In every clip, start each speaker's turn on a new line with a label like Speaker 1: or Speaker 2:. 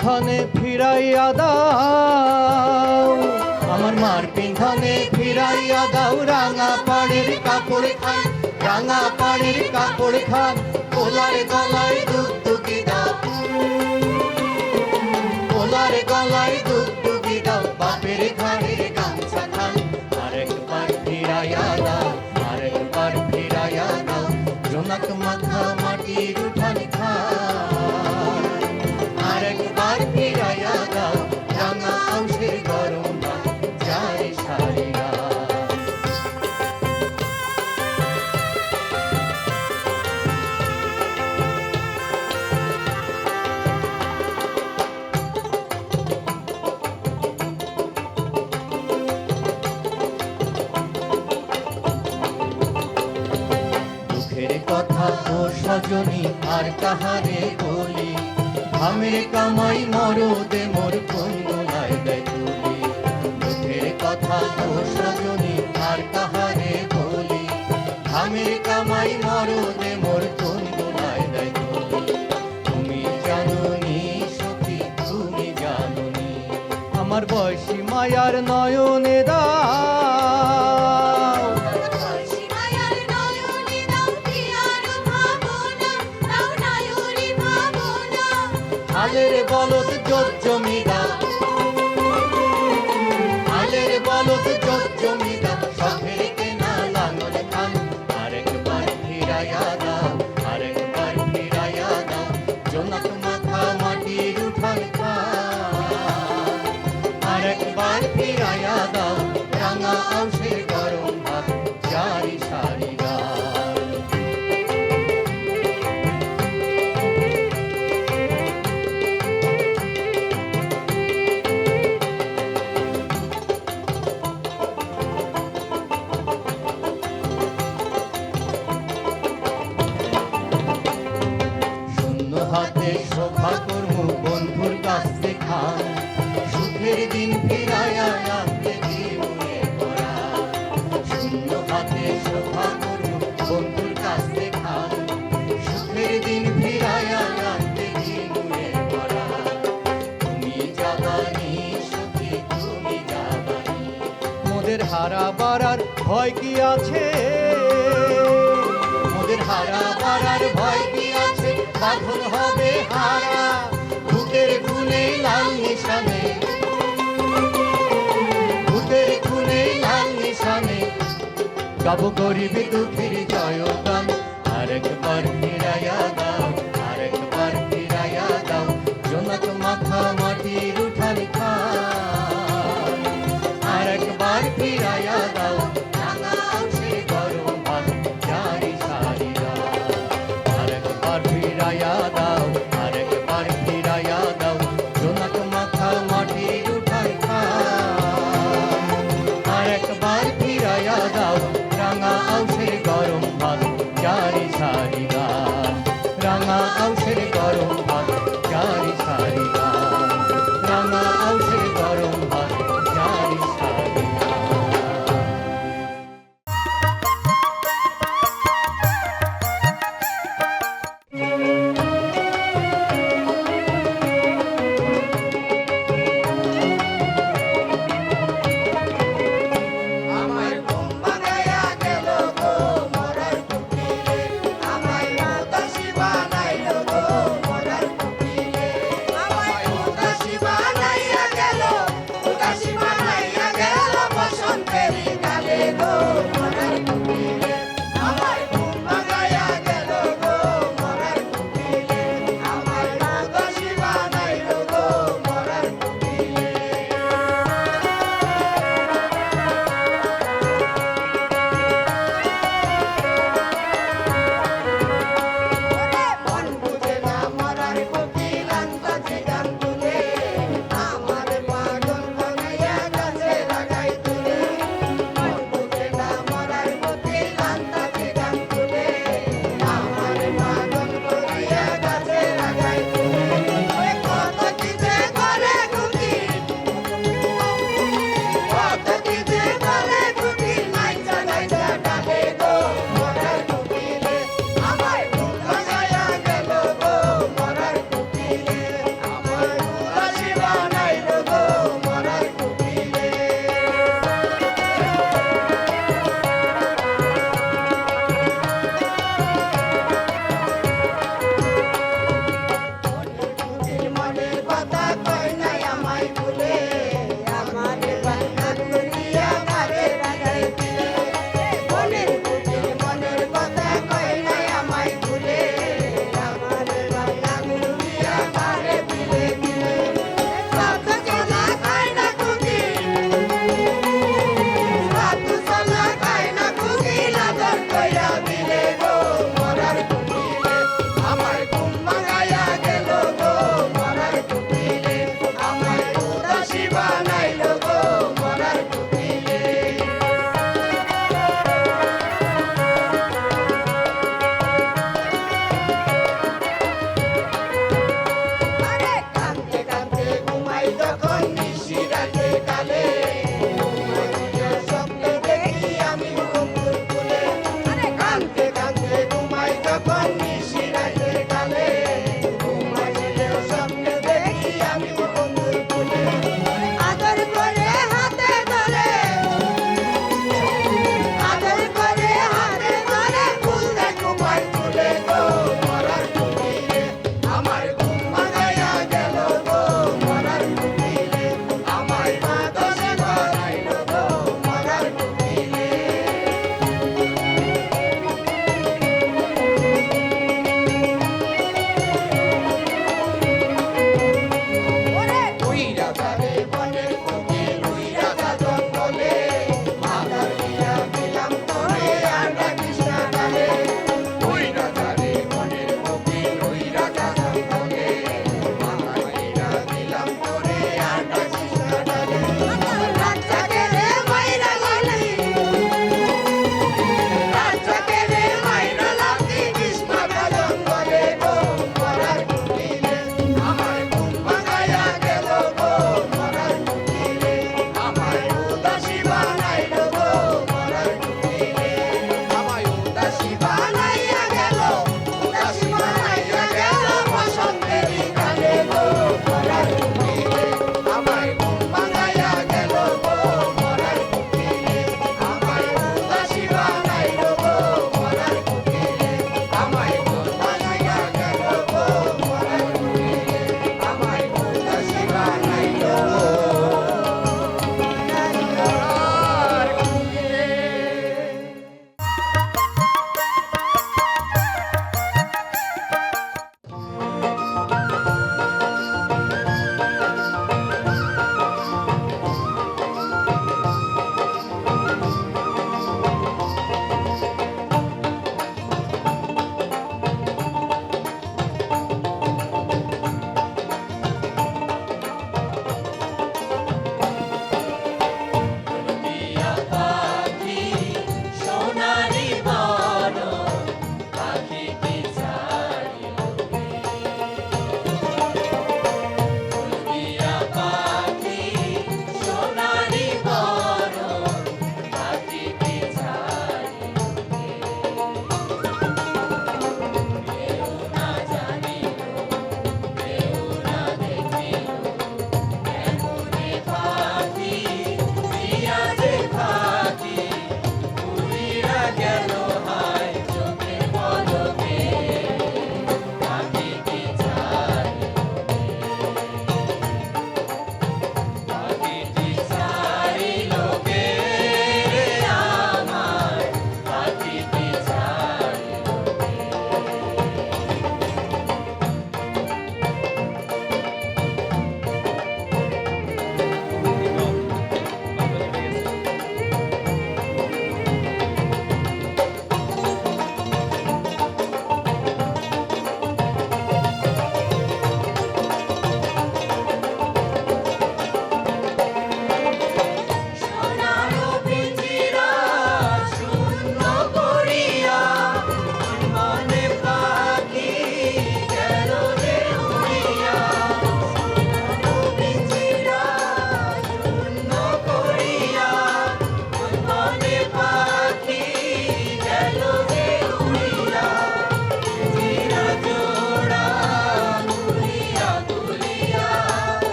Speaker 1: পিন্ধনে ফিরাইয়া দাও। আমার মার পিন্ধনে ফিরাইয়া দাও। রাঙা পাড়ের কাপড় খান, রাঙা পাড়ের কাপড় খান, কোলার গলায় দুধ সজনী আর কাহারে বলি? ঘামের কামাই মরদে মোর কোন গোলায় দেয় তুলি দুঃখের কথা সজনী আর বলি? কামাই মোর আমার বয়সী মায়ার নয়নে হালের বলদ জোর শোভা কর্ম বন্ধুর কাছে খান সুখের দিন ফিরাইয়া আনতে জীবনে শূন্য হাতে কর্ম বন্ধুর কাছে খান সুখের দিন আনতে জীবনে তুমি তুমি মোদের হারা বাড়ার ভয় কি আছে? মোদের হারা বাড়ার ভয় কি বাঁধন হবে হারা, ভূতের খুনে লাল নিশানে। ভূতের খুনে লাল নিশানে। গাবো গরিব দুঃখীর জয়গান, আরেকবার ফিরাইয়া দাও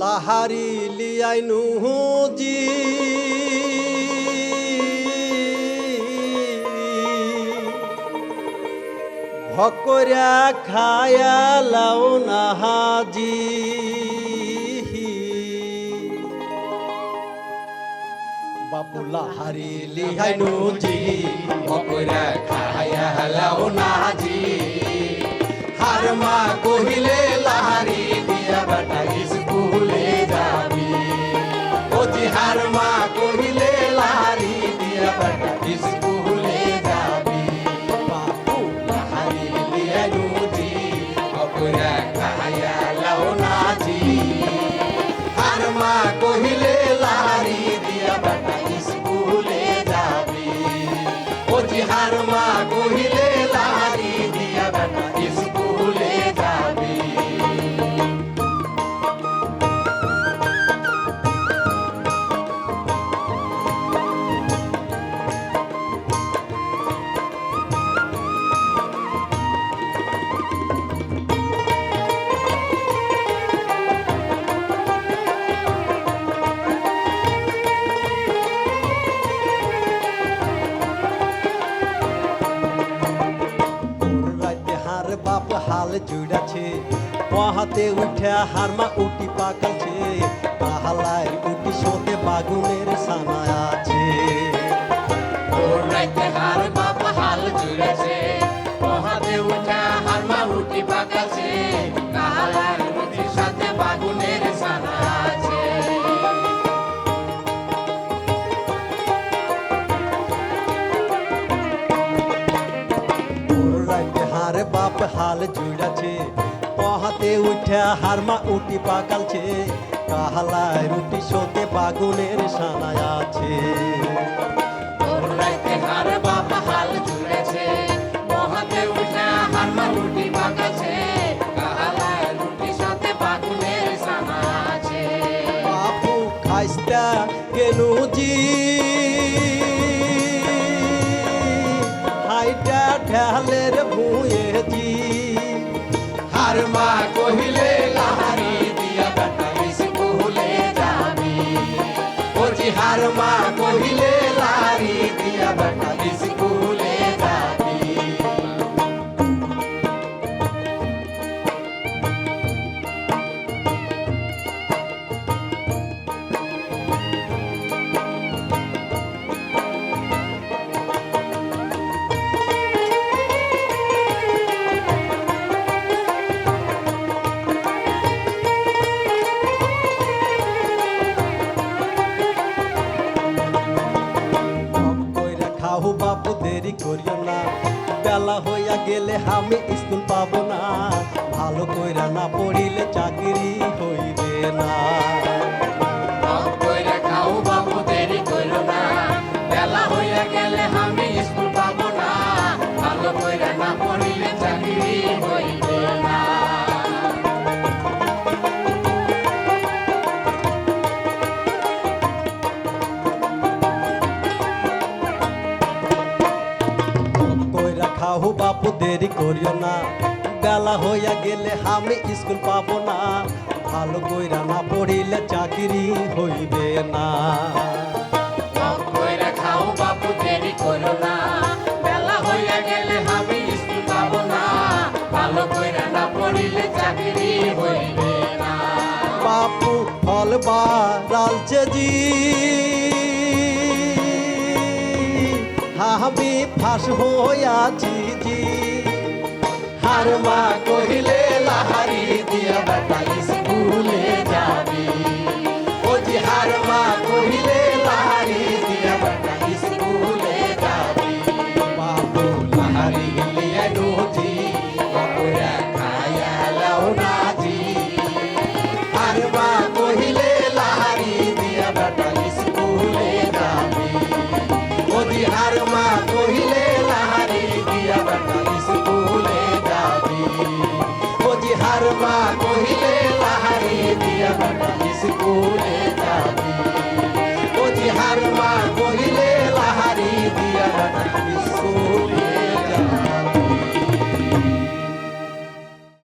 Speaker 2: লাহারি লিয়াই নুহুজি। ভকরা খায়া লাও নাহাজি। বাবুলা হারি লিহাই নুজি ভকরা খায়া লাও নাহাজি। হার মা কহিলে, লাহারি Una calla. জুড়াছে পহাতে উঠে হারমা উটি পাকাছে পাহালায় উটি সোতে বাগুনের
Speaker 1: জুড়াছে
Speaker 2: পহাতে উঠা হারমা উটি পাকালছে। কাহালায় রুটি সোতে বাগুনের সানায় আছে। আইস্তা কেন জি। দেরি করিও না। বেলা হইয়া গেলে আমি স্কুল পাবো না। ভালো কইরা না পড়িলে চাকরি হইবে না।
Speaker 1: কইরা খাও
Speaker 2: বাপু দেরি ফল জি। ফাঁস হইয়াছি হার মা কহিলে লাহারি Oh.